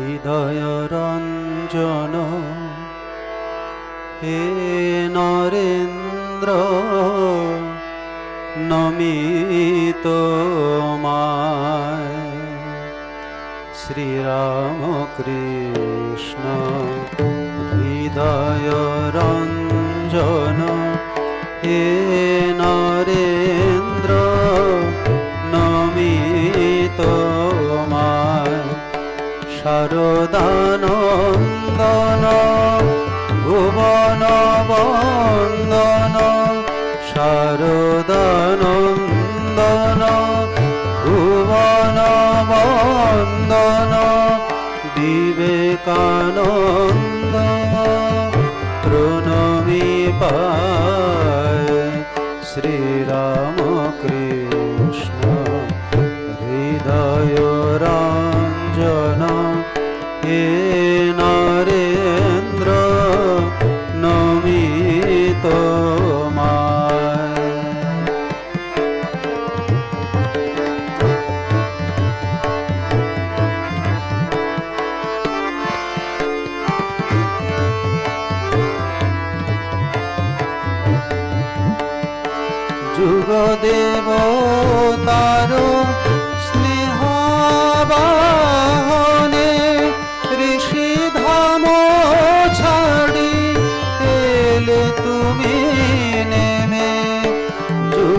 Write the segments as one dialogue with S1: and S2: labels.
S1: হৃদয় রঞ্জন হে নরেন্দ্র নমিত শ্রীরামকৃষ্ণ হৃদয় রঞ্জন হে নারদানন্দন people.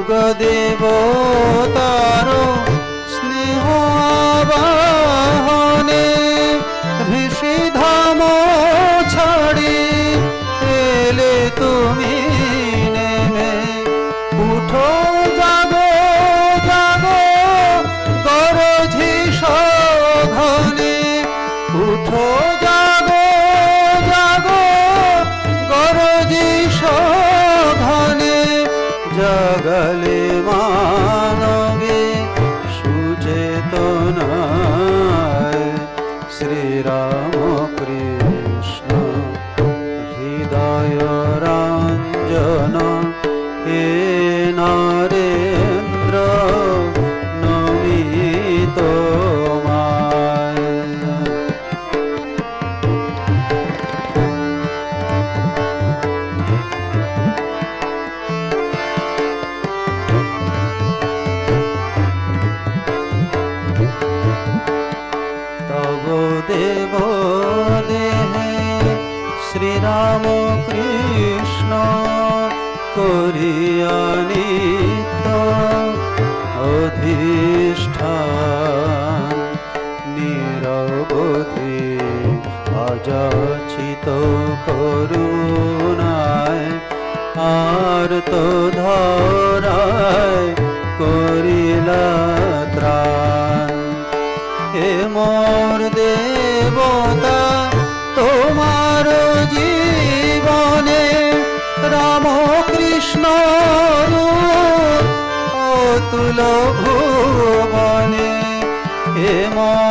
S1: ଯୁଗ ଦେବ ତାର ସ୍ନେହ দেব দেহে। শ্রীরাম কৃষ্ণ করিয়ানিত অধিষ্ঠান। নিরবধি অযাচিত করুণায় আর তো ধরায় করিলা ত্রাণ। হে মোর দেবতা তোমার জীবনে রাম কৃষ্ণ অতুল ভুবনে হে মোর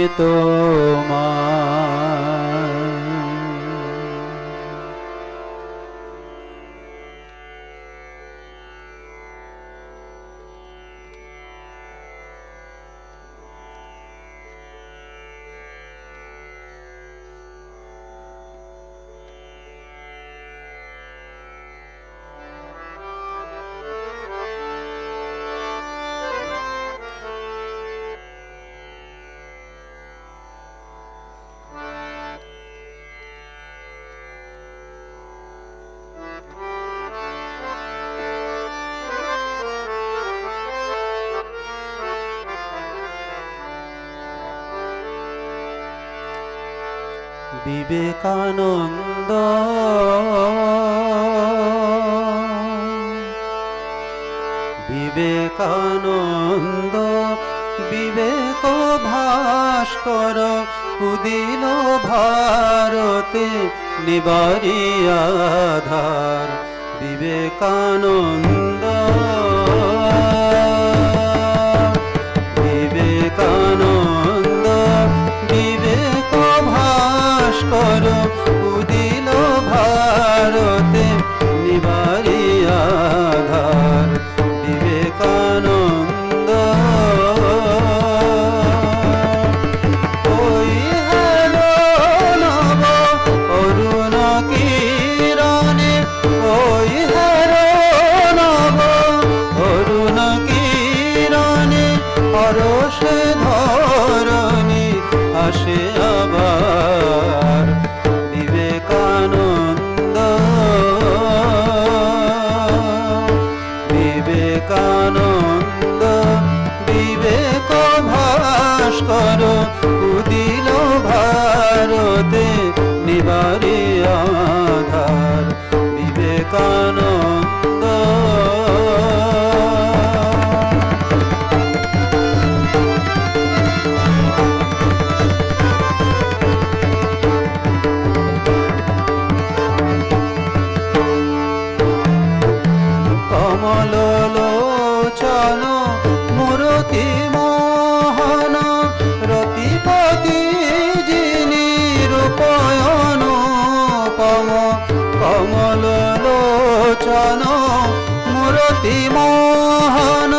S1: নমিত বিবেকানন্দ। বিবেকানন্দ বিবেক ভাস্কর উদিল ভারতে নিবারিয়াধার বিবেকানন্দ বিবেকানন্দ আসে লোচন মূরতি মোহন।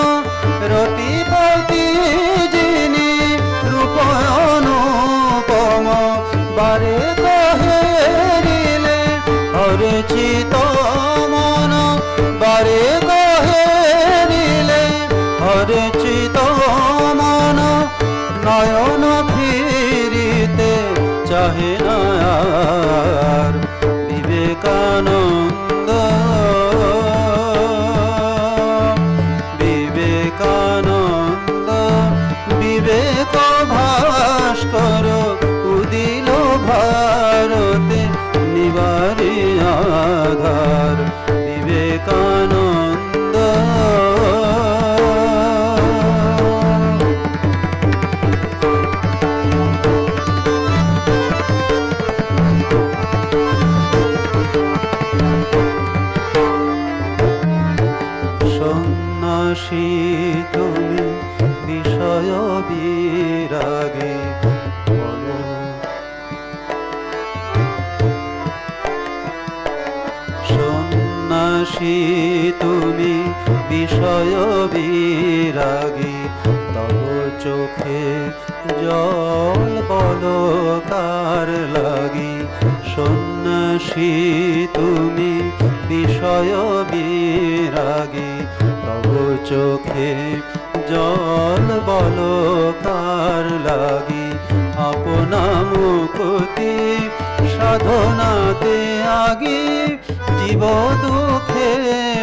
S1: চোখে জল বলকার লাগি? সন্ন্যাসী, তুমি বিষয় বিরাগী। তব চোখে জল বলকার লাগি? আপনা মুকুতি সাধনাতে আগি। জীব দুঃখে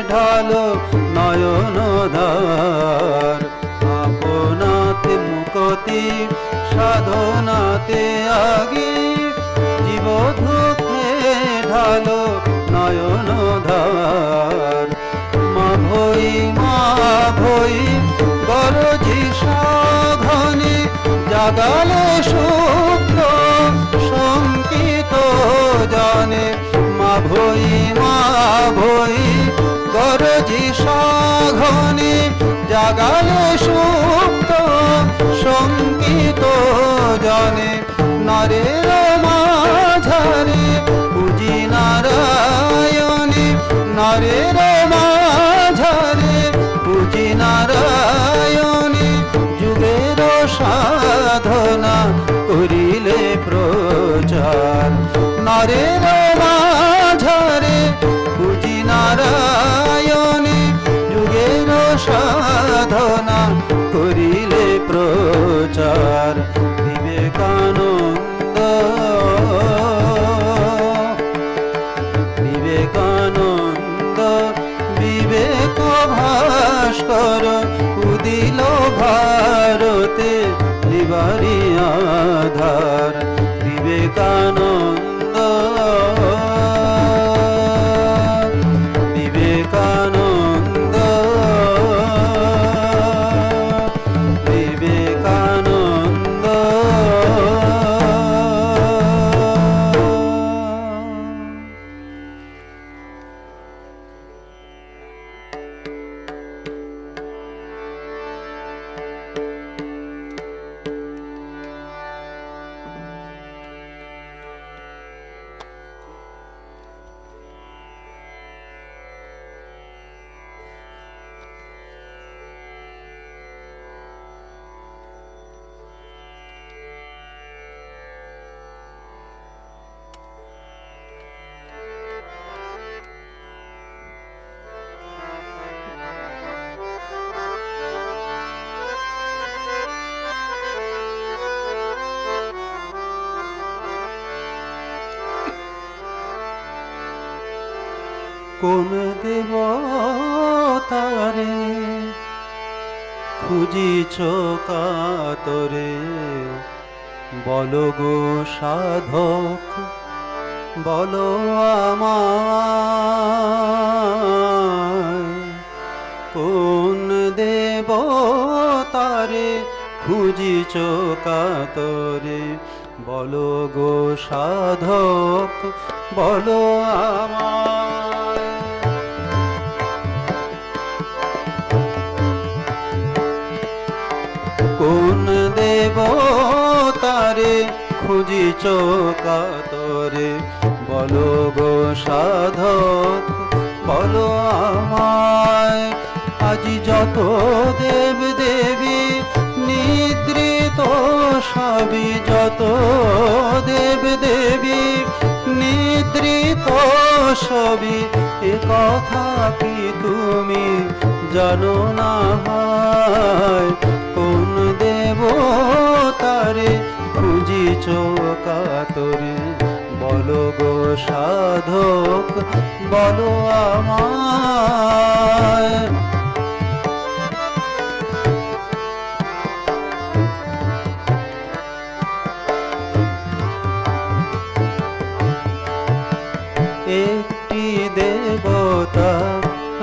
S1: ঢালো নয়ন ধার। মুকতি সাধনাতে আগি জীব দুঃখে ঢালো নয়ন ধার। মা ভই মা ভই গরজি সাঘনে জাগালে সুপ্ত শঙ্কিত জানে। মা ভই মা ভই গরজি সাঘনে জাগালে সুপ্ত সংগীত জানে নারের উদিল ভারতে নিবারি আধার। বিবেকানন্দ বিবেকানন্দ কোন দেব তারে খুঁজিছ কাতরে? বল গো সাধক বল কোন দেব তারে খুঁজিছ কাতরে? বল গো সাধক, বল কোন দেব তারে খুঁজিছ কাতরে? বলো গো সাধক, বলো আমায়। আজি যত দেব দেবী সবই যত দেব দেবী নিদ্রিত, সবই এ কথা কি তুমি জানো না হয়? কোন দেব তারে খুঁজিছ কাতরে? বলো গো সাধক, বলো আমায়। একটি দেবতা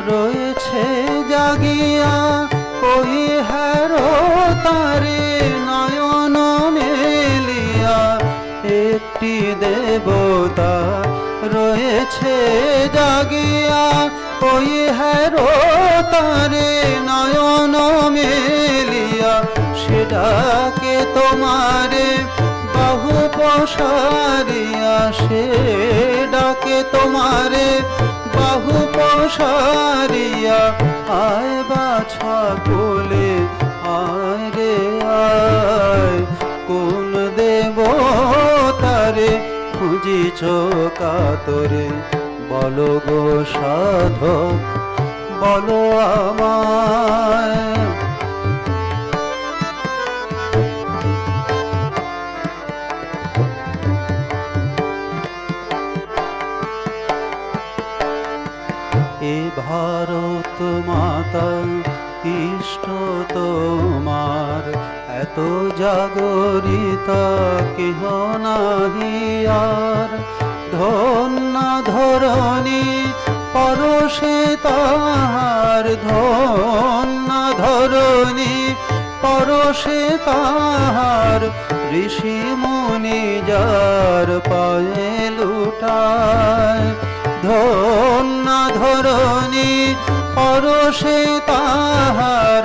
S1: রয়েছে জাগিয়া, ওই হারো তারে নয়ন মেলিয়া। একটি দেবতা রয়েছে জাগিয়া, ওই হারো তারে নয়ন মেলিয়া। সেটাকে তোমারে, বাহু প্রসারিয়া সে ডাকে তোমারে, বাহু প্রসারিয়া আয় বাছা কোলে আয় রে আয়, কোন দেব তারে খুঁজিছ কাতরে? বলো গো সাধক, বলো আমায় মাতা ইষ্ট তোমার। এত জাগরিতা কেহ নাহি আর। ধন্য ধরণী, পরশে তাহার। ধন্য ধরণী, পরশে তাহার। ঋষি মুনি যার পায়ে লুটায় ধন্য পরশে তাহার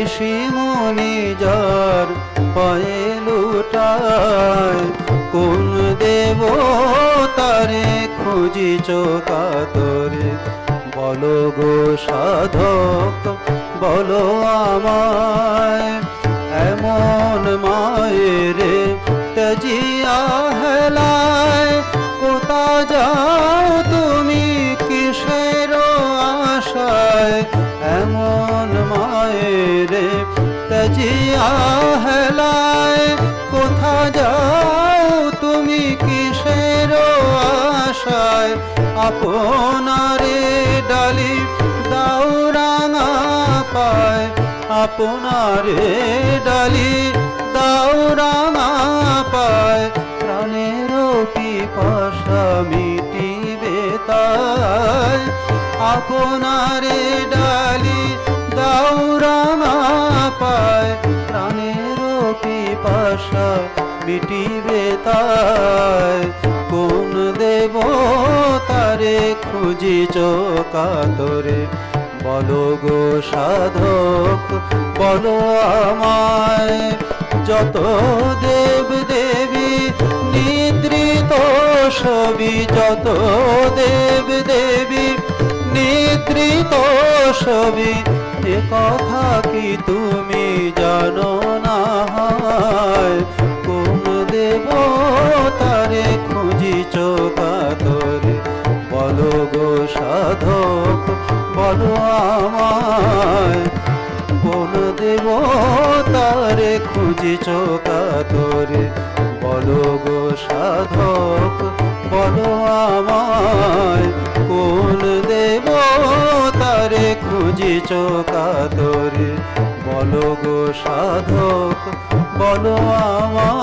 S1: ঋষি মুনি যার পায়ে লুটায়। কোন দেব তারে খুঁজিছ কাতরে? বলো গো সাধক, বলো আমায়, এমন মায়েরে তজিয়া হেলায়, কোথা যাও এমন মায়েরে তজিয়া হেলায়, কোথা যাও তুমি কিসের আশায়? আপনারে ডালি দাও পায়, আপনারে ডালি দাও রাঙা পায়। প্রাণের পিপাসা মিটিবে তাই, আপনারে ডালি রাঙা পায় প্রাণের পিপাসা মিটিবে তাই। কোন দেব তারে খুঁজিছ কাতরে? বলো গো সাধক, বলো আমায়, যত দেব দেবী নিদ্রিত ছবি যত দেব দেবী নিদ্রিত এ কথা কি তুমি জানো না কোন দেব তারে খুঁজিছ কাতরে বলো গো সাধক, বলো আমায়। কোন দেব তারে খুঁজিছ কাতরে বলো গো সাধক, বলো আমায়। খুঁজিছ কাতরে বলো গো সাধক বলো আমায়